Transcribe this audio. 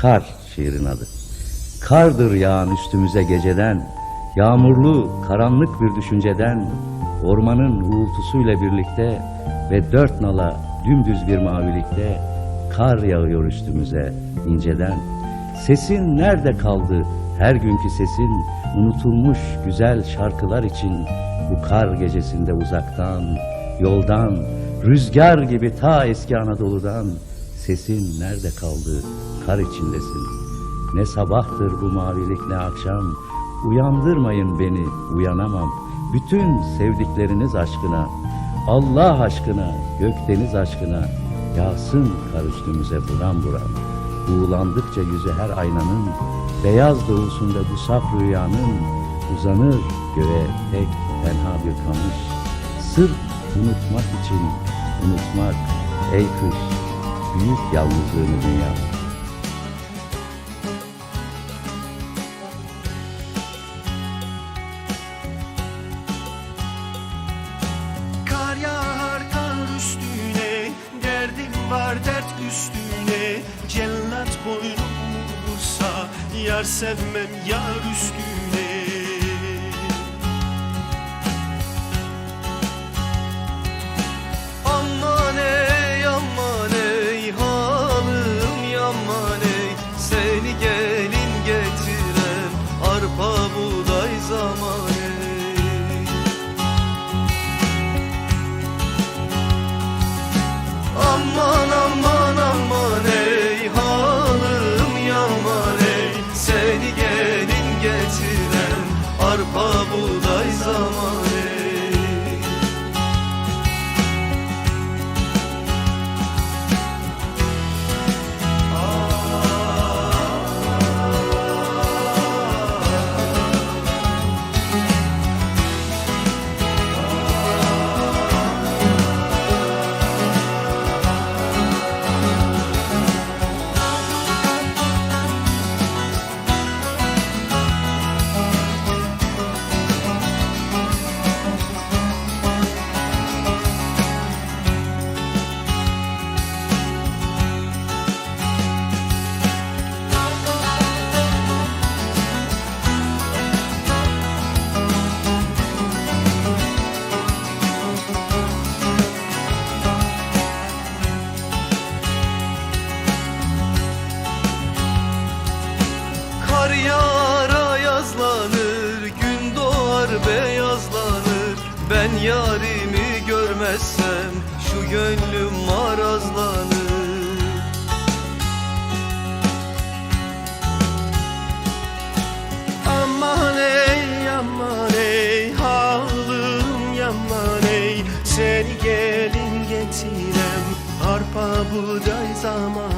Kar şiirin adı. Kardır yağan üstümüze geceden, yağmurlu, karanlık bir düşünceden, ormanın uğultusuyla birlikte ve dört nala dümdüz bir mavilikte kar yağıyor üstümüze inceden. Sesin nerede kaldı her günkü sesin, unutulmuş güzel şarkılar için bu kar gecesinde uzaktan, yoldan, rüzgar gibi ta eski Anadolu'dan sesin nerede kaldı kar içindesin. Ne sabahtır bu mavilik ne akşam, uyandırmayın beni uyanamam. Bütün sevdikleriniz aşkına, Allah aşkına, gökdeniz aşkına yağsın kar üstümüze buram buram. Buğulandıkça yüzü her aynanın, beyaz doğusunda bu saf rüyanın uzanır göğe tek tenha bir kamış. Sırf unutmak için unutmak ey kış, büyük yalnızlığını dünya. Kar yağar kar üstüne Derdim var dert üstüne Cellat boynumu vursa Yar sevmem yar üstüne Ben yarimi görmezsem şu gönlüm marazlanır. Aman ey aman ey halım yaman ey. Seni gelin getirem arpa buğday zaman